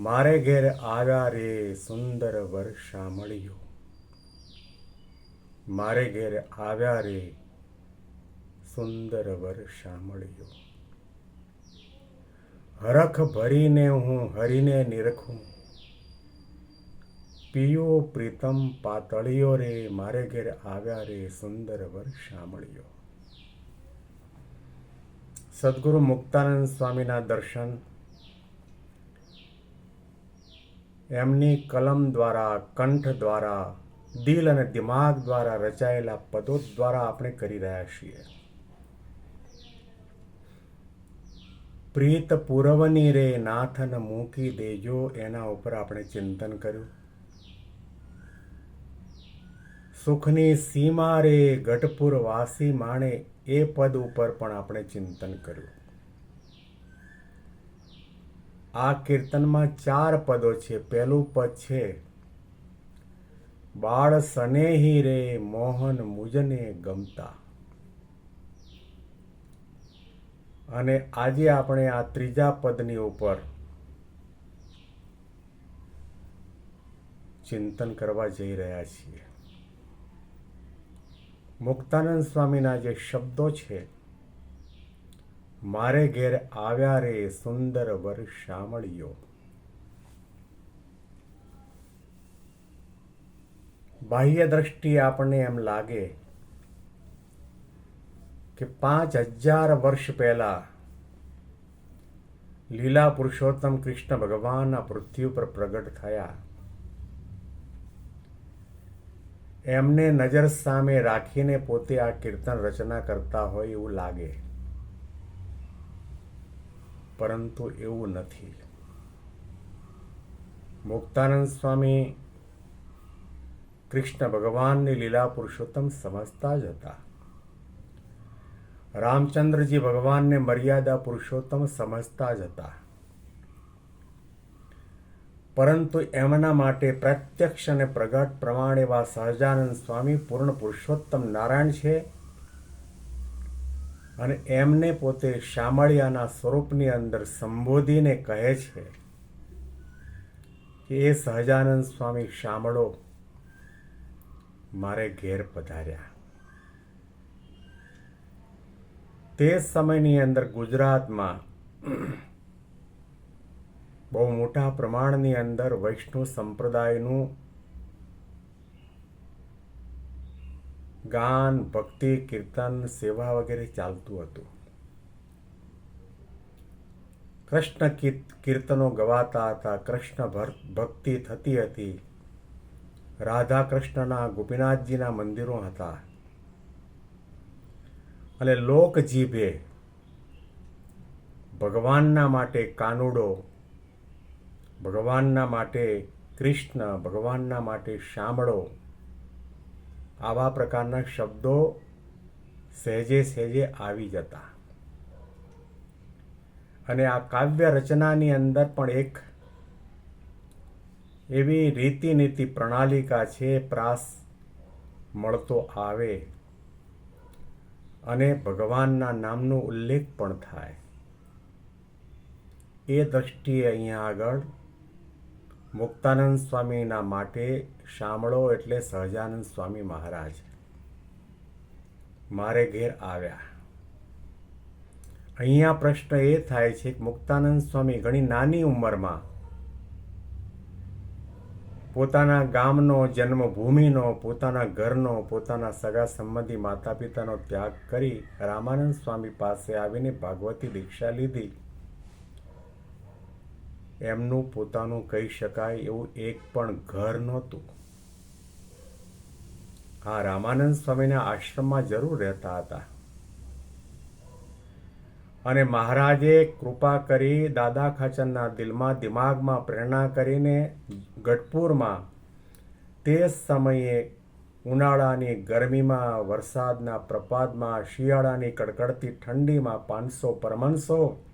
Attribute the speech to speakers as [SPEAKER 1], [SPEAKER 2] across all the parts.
[SPEAKER 1] મારે ઘેર આવ્યા રે સુંદર વર્ષા મળ્યો. મારે ઘેર આવ્યા રે સુંદર વર્ષા મળ્યો. હરખ ભરીને હું હરીને નિરખું. પિયો પ્રીતમ પાતળિયો રે મારે ઘેર આવ્યા રે સુંદર વર્ષા મળ્યો. સદગુરુ મુક્તાનંદ સ્વામીના દર્શન એમની કલમ દ્વારા, કંઠ દ્વારા, દિલ અને દિમાગ દ્વારા રચાયેલા પદો દ્વારા આપણે કરી રહ્યા છીએ. પ્રીત પૂરવની રે નાથન મૂકી દેજો, એના ઉપર આપણે ચિંતન કર્યું. સુખની સીમા રે ગઢપુર વાસી માણે, એ પદ ઉપર પણ આપણે ચિંતન કર્યું. આ કીર્તનમાં ચાર પદો છે. પહેલું પદ છે, બાળ સનેહી રે મોહન મુજને ગમતા અને આજે આપણે આ ત્રીજા પદની ઉપર ચિંતન કરવા જઈ રહ્યા છીએ. મુક્તાનંદ સ્વામીના જે શબ્દો છે મારે ઘેર આવ્યા રે સુંદર વર શામળિયો બાહ્ય દ્રષ્ટિએ આપણને એમ લાગે કે પાંચ હજાર વર્ષ પહેલા લીલા પુરુષોત્તમ કૃષ્ણ ભગવાન આ પૃથ્વી પર પ્રગટ થયા. એમને નજર સામે રાખીને પોતે આ કીર્તન રચના કરતા હોય એવું લાગે. પરંતુ એવું નથી. મુક્તાનંદ સ્વામી કૃષ્ણ ભગવાનની લીલા પુરુષોત્તમ સમજતા જ હતા. રામચંદ્રજી ભગવાનને મર્યાદા પુરુષોત્તમ સમજતા જ હતા. પરંતુ એમના માટે પ્રત્યક્ષ અને પ્રગટ પ્રમાણ એવા સહજાનંદ સ્વામી પૂર્ણ પુરુષોત્તમ નારાયણ છે અને એમને પોતે શામળિયાના સ્વરૂપની અંદર સંબોધીને કહે છે કે, એ સહજાનંદ સ્વામી શામળો મારે ઘેર પધાર્યા. તે સમયની અંદર ગુજરાતમાં બહુ મોટા પ્રમાણની અંદર વૈષ્ણવ સંપ્રદાયનું ગાન, ભક્તિ, કીર્તન, સેવા વગેરે ચાલતું હતું. કૃષ્ણ કીર્તનો ગવાતા હતા. કૃષ્ણ ભક્તિ થતી હતી. રાધા કૃષ્ણના, ગોપીનાથજીના મંદિરો હતા. અને લોકજીભે ભગવાનના માટે કાનુડો, ભગવાનના માટે કૃષ્ણ, ભગવાનના માટે શામળો આવા પ્રકારના શબ્દો સહેજે સહેજે આવી જતા. અને આ કાવ્ય રચનાની અંદર પણ એક એવી રીતિનીતિ પ્રણાલિકા છે, પ્રાસ મળતો આવે અને ભગવાનના નામનો ઉલ્લેખ પણ થાય. એ દ્રષ્ટિએ અહીંયા આગળ મુક્તાનંદ સ્વામીના માટે શામળો એટલે સહજાનંદ સ્વામી મહારાજ. મારે ઘેર આવ્યા. અહીંયા પ્રશ્ન એ થાય છે કે મુક્તાનંદ સ્વામી ઘણી નાની ઉંમરમાં પોતાના ગામનો જન્મભૂમિનો, પોતાના ઘરનો, પોતાના સગા સંબંધી માતા પિતાનો ત્યાગ કરી રામાનંદ સ્વામી પાસે આવીને ભાગવતી દીક્ષા લીધી. એમનું પોતાનું કહી શકાય એવું એક પણ ઘર નહોતું. હા રામાનંદ સ્વામીના આશ્રમમાં જરૂર રહેતા હતા. અને મહારાજે કૃપા કરી દાદા ખાચરના દિલમાં દિમાગમાં પ્રેરણા કરીને ગઢપુરમાં તે સમયે ઉનાળાની ગરમીમાં, વરસાદના પ્રપાતમાં, શિયાળાની કડકડતી ઠંડીમાં પાંચસો પરમંશો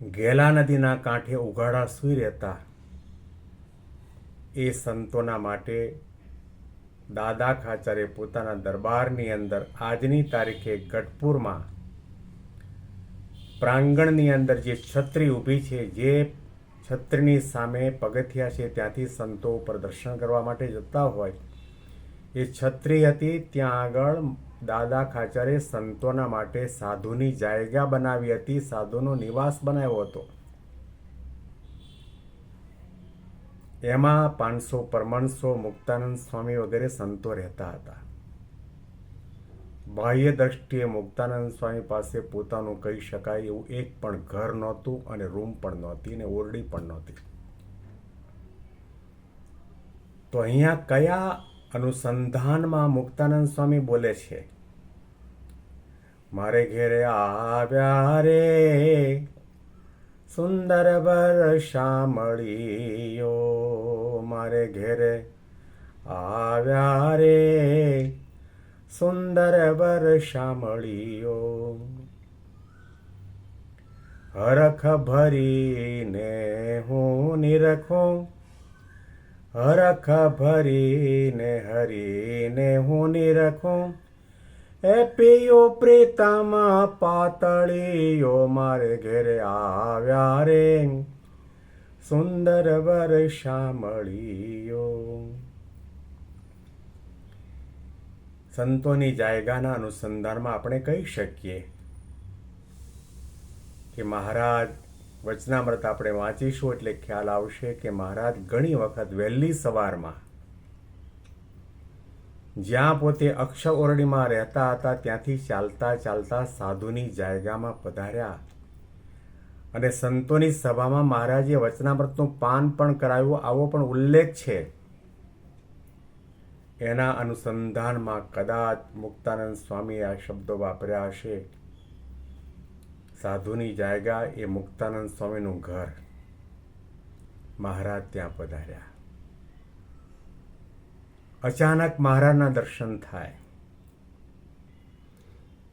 [SPEAKER 1] ગેલા નદીના કાંઠે ઉઘાડા સૂઈ રહેતા. એ સંતોના માટે દાદા ખાચરે પોતાના દરબારની અંદર આજની તારીખે ગઢપુરમાં પ્રાંગણની અંદર જે છત્રી ઊભી છે, જે છત્રીની સામે પગથિયા છે, ત્યાંથી સંતો ઉપર દર્શન કરવા માટે જતા હોય. એ છત્રી હતી, ત્યાં આગળ દાદા ખાચરે સંતોના માટે સાધુની જાયગા બનાવી હતી, સાધુનો નિવાસ બનાવ્યો હતો. એમાં પાંચસો પરમણસો મુક્તાનંદ સ્વામી વગેરે સંતો રહેતા હતા. બાહ્ય દ્રષ્ટિએ મુક્તાનંદ સ્વામી પાસે પોતાનું કહી શકાય એવું એક પણ ઘર નહોતું અને રૂમ પણ નહોતી અને ઓરડી પણ નહોતી. તો અહીંયા કયા અનુસંધાનમાં મુક્તાનંદ સ્વામી બોલે છે, મારે ઘેરે આવ્યા રે, સુંદર વર્ષા મળીયો મારે ઘેરે આવ્યા રે, સુંદર વર્ષા મળીયો હરખ ભરીને હું નિરખું હરખ ભરીને, હરીને હું નિરખું. એ પિયો પ્રીતમ પાતળીઓ મારે ઘેરે આવ્યા રે. સુંદર વર્ષા મળીયો સંતોની જાયગાના અનુસંધાનમાં આપણે કહી શકીએ કે મહારાજ વચનામૃત આપણે વાંચીશું એટલે ખ્યાલ આવશે કે મહારાજ ઘણી વખત વહેલી સવારમાં જ્યાં પોતે અક્ષ ઓરડીમાં રહેતા હતા ત્યાંથી ચાલતા ચાલતા સાધુની જાયગામાં પધાર્યા. અને સંતોની સભામાં મહારાજે વચનામૃતનું પાન પણ કરાવ્યું. આવો પણ ઉલ્લેખ છે. એના અનુસંધાનમાં કદાચ મુક્તાનંદ સ્વામીએ આ શબ્દો વાપર્યા હશે. સાધુની જાયગા એ મુક્તાનંદ સ્વામીનું ઘર. મહારાજ ત્યાં પધાર્યા. અચાનક મહારાજના દર્શન થાય.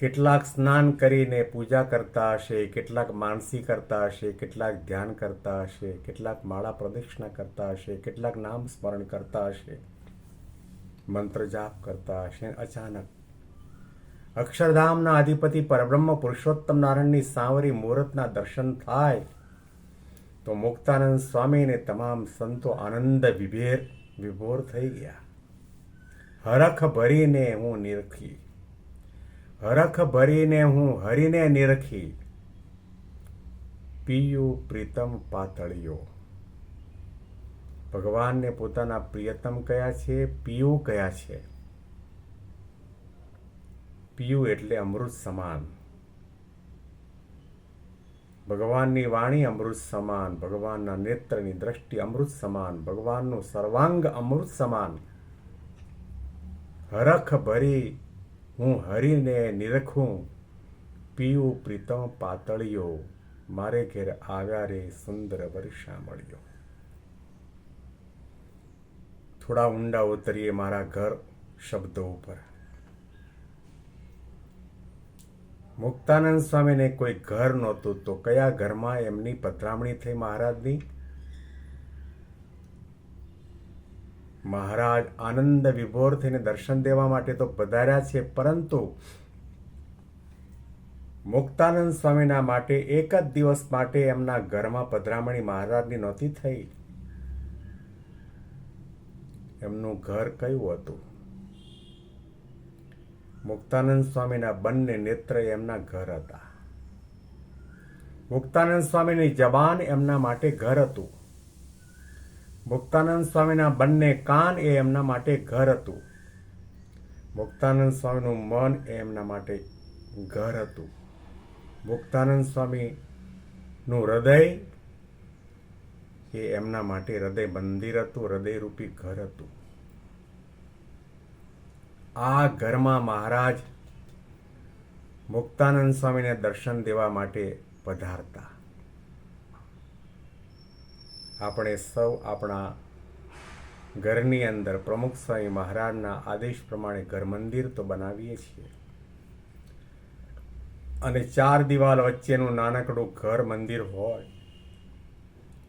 [SPEAKER 1] કેટલાક સ્નાન કરીને પૂજા કરતા હશે, કેટલાક માનસી કરતા હશે, કેટલાક ધ્યાન કરતા હશે, કેટલાક માળા પ્રદક્ષિણા કરતા હશે, કેટલાક નામ સ્મરણ કરતા હશે, મંત્ર જાપ કરતા હશે અચાનક અક્ષરધામના અધિપતિ પરબ્રહ્મ પુરુષોત્તમ નારાયણની સાવરી મુહૂર્તના દર્શન થાય તો મુક્તાનંદ સ્વામીને તમામ સંતો આનંદ વિભેર વિભોર થઈ ગયા. હરખ ભરીને હું નિરખી. હરખ ભરીને હું હરીને નિરખી. પિયું પ્રીતમ પાતળિયો. ભગવાનને પોતાના પ્રિયતમ કયા છે? પિયુ કયા છે? પિયુ એટલે અમૃત સમાન. ભગવાનની વાણી અમૃત સમાન, ભગવાનના નેત્રની દ્રષ્ટિ અમૃત સમાન, ભગવાનનું સર્વાંગ અમૃત સમાન. હરખ ભરી હું હરીને નિરખું, પીયું પ્રીતમ પાતળિયો, મારે ઘેર આવ્યા રે સુંદર વર્ષા મળ્યો. થોડા ઊંડા ઉતરીએ મારા ઘર શબ્દો ઉપર. મુક્તાનંદ સ્વામીને કોઈ ઘર નહોતું, તો કયા ઘરમાં એમની પધરામણી થઈ મહારાજની? મહારાજ આનંદ વિભોર થઈને દર્શન દેવા માટે તો પધાર્યા છે, પરંતુ મુક્તાનંદ સ્વામીના માટે એક જ દિવસ માટે એમના ઘરમાં પધરામણી મહારાજની નહોતી થઈ. એમનું ઘર કયું હતું? મુક્તાનંદ સ્વામીના બંને નેત્ર એમના ઘર હતા. મુક્તાનંદ સ્વામીની જબાન એમના માટે ઘર હતું. મુક્તાનંદ સ્વામીના બંને કાન એ એમના માટે ઘર હતું. મુક્તાનંદ સ્વામીનું મન એ એમના માટે ઘર હતું. મુક્તાનંદ સ્વામીનું હૃદય એ એમના માટે હૃદય મંદિર હતું, હૃદયરૂપી ઘર હતું. આ ઘરમાં મહારાજ મુક્તાનંદ સ્વામીને દર્શન દેવા માટે પધારતા. આપણે સૌ આપણા ઘરની અંદર પ્રમુખ સ્વામી મહારાજના આદેશ પ્રમાણે ઘર મંદિર તો બનાવીએ છીએ. અને ચાર દિવાલ વચ્ચેનું નાનકડું ઘર મંદિર હોય,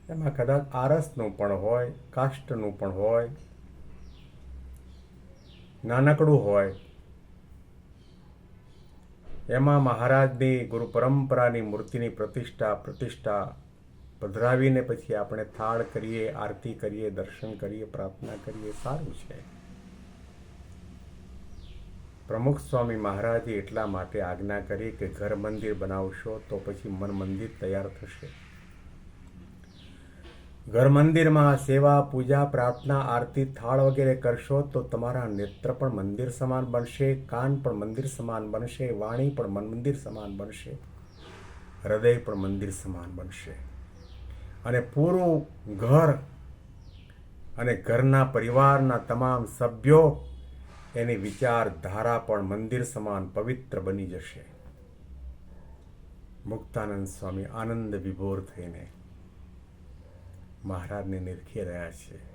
[SPEAKER 1] એમાં કદાચ આરસનું પણ હોય, કાષ્ટનું પણ હોય નાનકડું હોય. એમાં મહારાજની ગુરુ પરંપરાની મૂર્તિની પ્રતિષ્ઠા પ્રતિષ્ઠા પધરાવીને પછી આપણે થાળ કરીએ, આરતી કરીએ, દર્શન કરીએ, પ્રાર્થના કરીએ, સારું છે. પ્રમુખ સ્વામી મહારાજે એટલા માટે આજ્ઞા કરી કે ઘર મંદિર બનાવશો તો પછી મન મંદિર તૈયાર થશે. ઘર મંદિરમાં સેવા, પૂજા, પ્રાર્થના, આરતી, થાળ વગેરે કરશો તો તમારા નેત્ર પણ મંદિર સમાન બનશે, કાન પણ મંદિર સમાન બનશે, વાણી પણ મંદિર સમાન બનશે, હૃદય પણ મંદિર સમાન બનશે. અને પૂરું ઘર અને ઘરના પરિવારના તમામ સભ્યો એની વિચારધારા પણ મંદિર સમાન પવિત્ર બની જશે. મુક્તાનંદ સ્વામી આનંદ વિભોર થઈને મહારાજને નિરખી રહ્યા છે.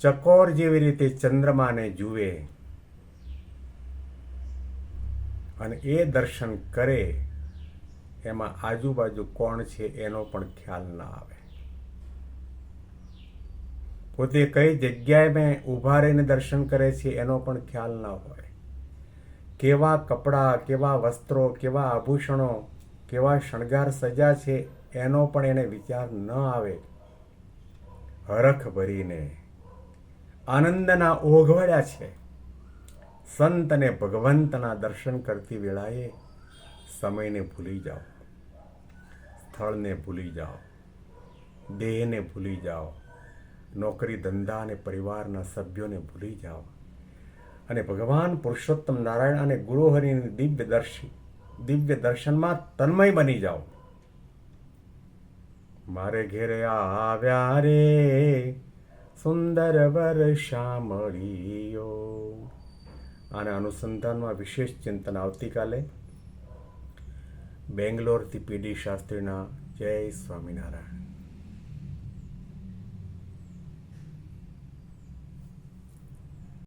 [SPEAKER 1] ચકોર જેવી રીતે ચંદ્રમાને જુએ અને એ દર્શન કરે, એમાં આજુબાજુ કોણ છે એનો પણ ખ્યાલ ના આવે. પોતે કઈ જગ્યાએ મેં ઊભા રહીને દર્શન કરે છે એનો પણ ખ્યાલ ના હોય. કેવા કપડાં, કેવા વસ્ત્રો, કેવા આભૂષણો, કેવા શણગાર સજા છે એનો પણ એને વિચાર ન આવે. હરખ ભરીને આનંદના ઓઘવડ્યા છે. સંત અને ભગવંતના દર્શન કરતી વેળાએ સમયને ભૂલી જાઓ. સ્થળને ભૂલી જાઓ. દેહને ભૂલી જાઓ. નોકરી ધંધા અને પરિવારના સભ્યોને ભૂલી જાઓ. અને ભગવાન પુરુષોત્તમ નારાયણ અને ગુરુહરિની દિવ્ય દર્શન દિવ્ય દર્શનમાં તન્મય બની જાઓ. મારે ઘેરે આવ્યા રે. સુંદર વર શામળીયો આના અનુસંધાનમાં વિશેષ ચિંતન આવતીકાલે બેંગ્લોરથી પીડી શાસ્ત્રીના જય સ્વામિનારાયણ.